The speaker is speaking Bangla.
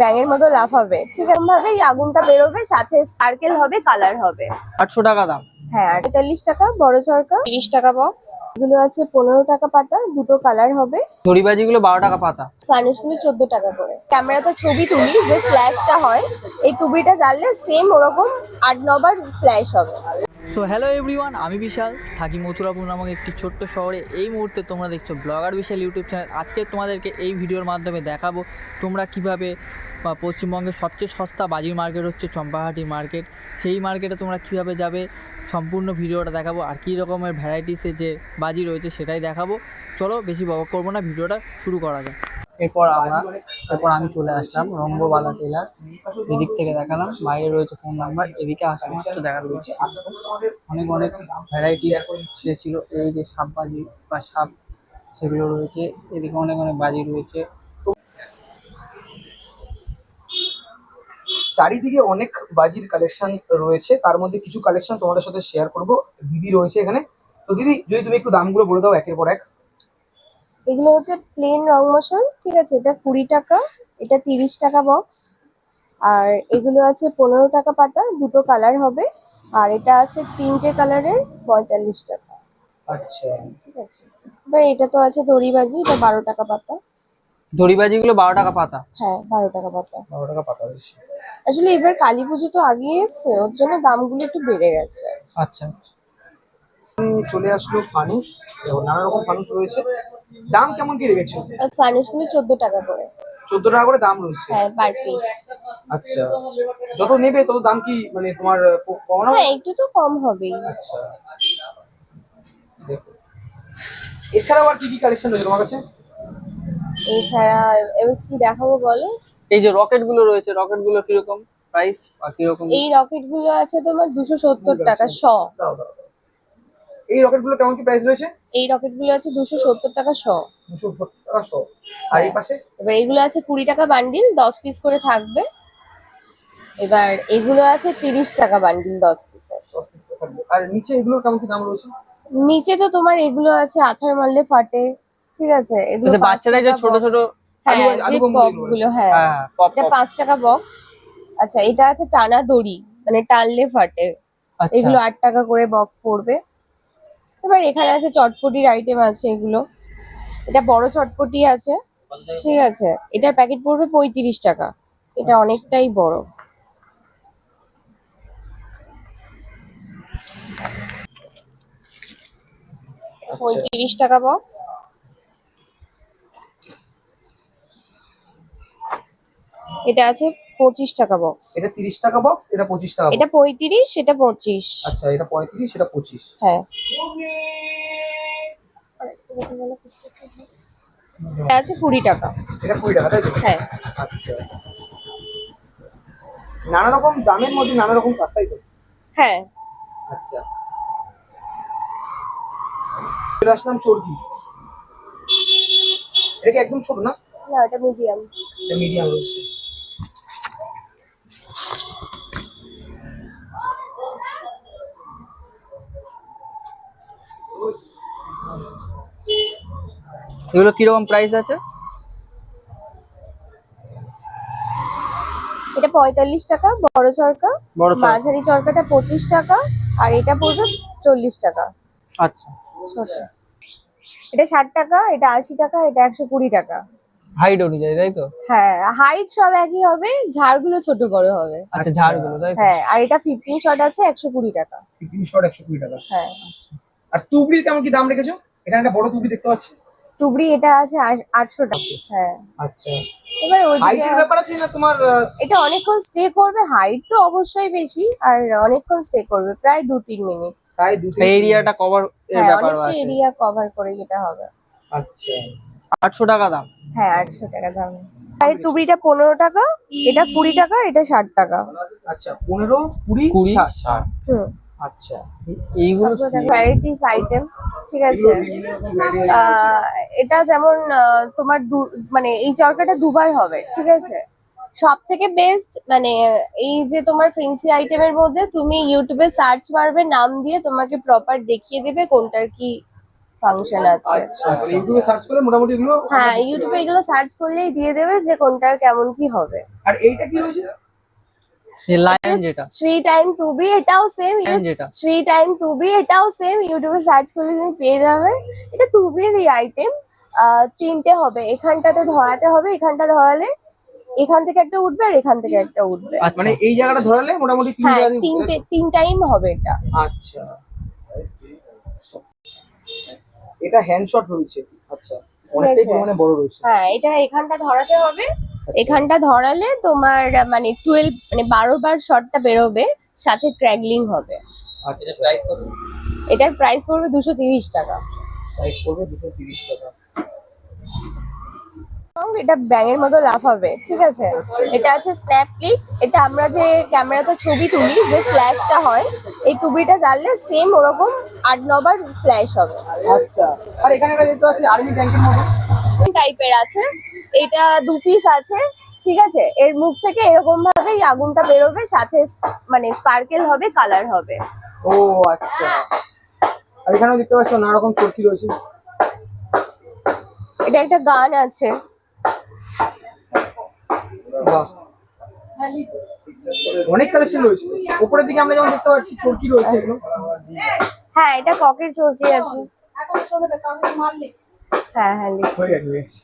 ব্যাঙের মতো লাফাবে ঠিক আছে? ভাবে এই আগুনটা বেরোবে সাথে সার্কেল হবে কালার হবে। আটশো টাকা দাম। হ্যাঁ টাকা বড় চরকা। তিরিশ টাকা বক্স এগুলো আছে পনেরো টাকা পাতা দুটো কালার হবে। বারো টাকা পাতা। ফানুসগুলো চোদ্দ টাকা করে। ক্যামেরাতে ছবি তুলি যে ফ্ল্যাশটা হয় এই জ্বাললে সেম ওরকম আট নবার ফ্ল্যাশ হবে। সো হ্যালো এভরিওয়ান আমি বিশাল, থাকি মথুরাপুর নামক একটি ছোট্ট শহরে। এই মুহূর্তে তোমরা দেখছ ব্লগার বিশাল ইউটিউব চ্যানেল। আজকে তোমাদেরকে এই ভিডিওর মাধ্যমে দেখাবো তোমরা কীভাবে, বা পশ্চিমবঙ্গের সবচেয়ে সস্তা বাজির মার্কেট হচ্ছে চম্পাহাটি মার্কেট। সেই মার্কেটে তোমরা কীভাবে যাবে, সম্পূর্ণ ভিডিওটা দেখাবো, আর কী রকমের ভ্যারাইটিসে যে বাজি রয়েছে সেটাই দেখাবো। চলো, বেশি বক করব না, ভিডিওটা শুরু করা যাক। এরপর আমরা এরপর আমি চলে আসলাম রঙ্গবালা টেলার এদিক থেকে দেখালাম, বাইরে রয়েছে ফোন নাম্বার, এদিকে আসলে মাত্র দেখা রয়েছে অনেক অনেক ভ্যারাইটি ছিল এই যে সাপ বাজি বা সাপ, সেগুলো রয়েছে। এদিকে অনেক অনেক বাজি রয়েছে। চারিদিকে অনেক বাজির কালেকশন রয়েছে। তার মধ্যে কিছু কালেকশন তোমাদের সাথে শেয়ার করব। দিদি রয়েছে এখানে। তো দিদি, যদি তুমি একটু দামগুলো বলে দাও একের পর এক। এগুলো হচ্ছে প্লেন রং মশাল ঠিক আছে? এটা কুড়ি টাকা এটা তিরিশ টাকা বক্স আর এগুলো আছে পনেরো টাকা পাতা দুটো কালার হবে আর এটা আছে তিনটে কালারের পঁয়তাল্লিশ টাকা। আচ্ছা। ঠিক আছে? এবার এটা তো আছে দড়িবাজি এটা বারো টাকা পাতা। দড়িবাজিগুলো বারো টাকা পাতা? হ্যাঁ বারো টাকা পাতা। বারো টাকা পাতা আসলে এবার কালী পুজো তো আগে এসছে ওর জন্য দামগুলো একটু বেড়ে গেছে। আচ্ছা। উম, চলে আসলো ফানুস নানা রকম ফানুস রয়েছে। দাম কেমন কি রেখেছো? আর ফানুসগুলো চোদ্দ টাকা করে। চোদ্দ টাকা করে দাম রয়েছে? হ্যাঁ পার পিস আচ্ছা। যত নেবে তত দাম কি মানে তোমার কমানো হ্যাঁ একটু তো কম হবেই। আচ্ছা। দেখো। এছাড়াও আর কি কি কালেকশন রয়েছে তোমার কাছে? এছাড়া এবার কি দেখাবো বলো? এই যে রকেটগুলো রয়েছে রকেটগুলো কীরকম প্রাইস বা কীরকম? এই রকেটগুলো আছে তোমার দুশো সত্তর টাকা শ। দাও, দাও। এই রকেটগুলো কেমন কি প্রাইস রয়েছে? এই রকেটগুলো আছে দুশো সত্তর টাকা শ। দুশো সত্তর টাকা শো। আর এই পাশে? এবার এগুলো আছে কুড়ি টাকা বান্ডিল দশ পিস করে থাকবে। এবার এগুলো আছে তিরিশ টাকা বান্ডিল দশ পিসের দশ পিস করে আর নিচে এগুলোর কেমন কি দাম রয়েছে? নিচে তো তোমার এগুলো আছে আছাড় মারলে ফাটে ঠিক আছে? এগুলো আচ্ছা, বাচ্চারা যে ছোট ছোট হ্যাঁ যে হ্যাঁ। হ্যাঁ এটা পাঁচ টাকা বক্স আচ্ছা এটা আছে টানা দড়ি মানে টানলে ফাটে। আচ্ছা। এগুলো আট টাকা করে বক্স পড়বে। এবার এখানে আছে চটপটির আইটেম আছে এগুলো। এটা বড় চটপটি আছে, ঠিক আছে। এটার প্যাকেট পড়বে পঁয়ত্রিশ টাকা। এটা অনেকটাই বড়। পঁয়ত্রিশ টাকা বক্স এটা আছে পঁচিশ টাকা বক্স এটা তিরিশ টাকা বক্স এটা পঁচিশ টাকা এটা পঁয়ত্রিশ এটা পঁচিশ। আচ্ছা এটা পঁয়ত্রিশ এটা পঁচিশ। হ্যাঁ। এটা আছে কুড়ি টাকা। এটা কুড়ি টাকা তাই তো? হ্যাঁ। আচ্ছা। নানা রকম দামের মধ্যে নানা রকম কাজ তাই তো? হ্যাঁ। আচ্ছা। চলে আসলাম চর্কি এটা কি একদম ছোট না? না এটা মিডিয়াম এটা মিডিয়াম রয়েছে। এগুলো কীরকম প্রাইস আছে? এটা পঁয়তাল্লিশ টাকা বড় চরকা। মাঝারি চরকাটা পঁচিশ টাকা আর এটা পড়বে চল্লিশ টাকা। আচ্ছা। এটা ষাট টাকা এটা আশি টাকা এটা একশো কুড়ি টাকা। হাইট অনুযায়ী তাই তো? হ্যাঁ হাইট সব একই হবে ঝাড়গুলো ছোট বড় হবে। আচ্ছা। ঝাড়গুলো তাই হ্যাঁ আর এটা ফিফটিন শট আছে একশো কুড়ি টাকা। ফিফটিন শর্ট একশো কুড়ি টাকা। হ্যাঁ। আর তুবড়ির কেমন কি দাম রেখেছো? এখানে একটা বড় তুবড়ি দেখতে পাচ্ছি। তুবড়ি এটা আছে আটশো টাকা। হ্যাঁ। আচ্ছা। এবার হাইটের ব্যাপার আছে না তোমার এটা অনেকক্ষণ স্টে করবে হাইট তো অবশ্যই বেশি আর অনেকক্ষণ স্টে করবে প্রায় দু তিন মিনিট প্রায় দু থেকে এরিয়াটা কভার এর হ্যাঁ ব্যাপার অনেকটা এরিয়া কভার করে এটা হবে। আচ্ছা। আটশো টাকা দাম। হ্যাঁ আটশো টাকা দাম। আর তুবড়িটা পনেরো টাকা এটা কুড়ি টাকা এটা ষাট টাকা। আচ্ছা পনেরো কুড়ি কুড়ি ষাট। হুম। আচ্ছা। এইগুলো ভ্যারাইটিস আইটেম ঠিক আছে? আহ, এটা যেমন তোমার মানে এই চরকাটা দুবার হবে ঠিক আছে? সব থেকে বেস্ট মানে এই যে তোমার ফেন্সি আইটেমের মধ্যে তুমি ইউটিউবে সার্চ মারবে নাম দিয়ে তোমাকে প্রপার দেখিয়ে দেবে কোনটার কি ফাংশন আছে। আচ্ছা ইউটিউবে সার্চ করে মোটামুটি এগুলো হ্যাঁ ইউটিউবে এগুলো সার্চ করলেই দিয়ে দেবে যে কোনটার কেমন কি হবে। আর এইটা কি রয়েছে? লায়ন যেটা। টাইম তুবড়ি এটাও সেম যেটা। থ্রি টাইম তুবড়ি এটাও সেম ইউটিউবে সার্চ করলে তুমি পেয়ে যাবে। এটা তুবড়ির এই আইটেম তিনটে হবে। এখানটাতে ধরাতে হবে এখানটা ধরালে এখান থেকে একটা উঠবে আর এখান থেকে একটা উঠবে। আচ্ছা। মানে এই জায়গাটা ধরালে মোটামুটি হ্যাঁ তিনটে তিন টাইম হবে এটা। আচ্ছা। এটা হ্যান্ড শট রয়েছে। আচ্ছা। অনেকটাই। পরিমাণে বড় রয়েছে। হ্যাঁ এটা এখানটা ধরাতে হবে। এখানটা ধরালে তোমার মানে টুয়েলভ মানে বারো বার শটটা বেরোবে সাথে ক্র্যাগলিং হবে। আচ্ছা। এটার প্রাইস পড়বে দুশো তিরিশ টাকা। প্রাইস পড়বে দুশো তিরিশ টাকা। এবং এটা ব্যাঙের মতো লাফাবে ঠিক আছে? এটা আছে স্ন্যাপ ক্লিক এটা আমরা যে ক্যামেরাতে ছবি তুলি যে ফ্ল্যাশটা হয় এই তুবড়িটা জ্বাললে সেম ওরকম আট নবার ফ্ল্যাশ হবে। আচ্ছা। আর এখানে দেখতে পাচ্ছি আর্মি ট্যাঙ্কের মতো। টাইপের আছে। এটা দু পিস আছে ঠিক আছে? এর মুখ থেকে এরকম ভাবে এই আগুনটা বেরোবে সাথে মানে স্পার্কেল হবে কালার হবে। ও আচ্ছা। আর এখানেও দেখতে পাচ্ছ নানা রকম চরকি রয়েছে। এটা একটা গান আছে। বাহ। অনেক কালেকশন রয়েছে। উপরের দিকে আমরা যেমন দেখতে পাচ্ছি চরকি রয়েছে হ্যাঁ এটা ককের চরকি আছে। হ্যাঁ হ্যাঁ লিখছি। হয়ে গেছে, হয়ে গেছে।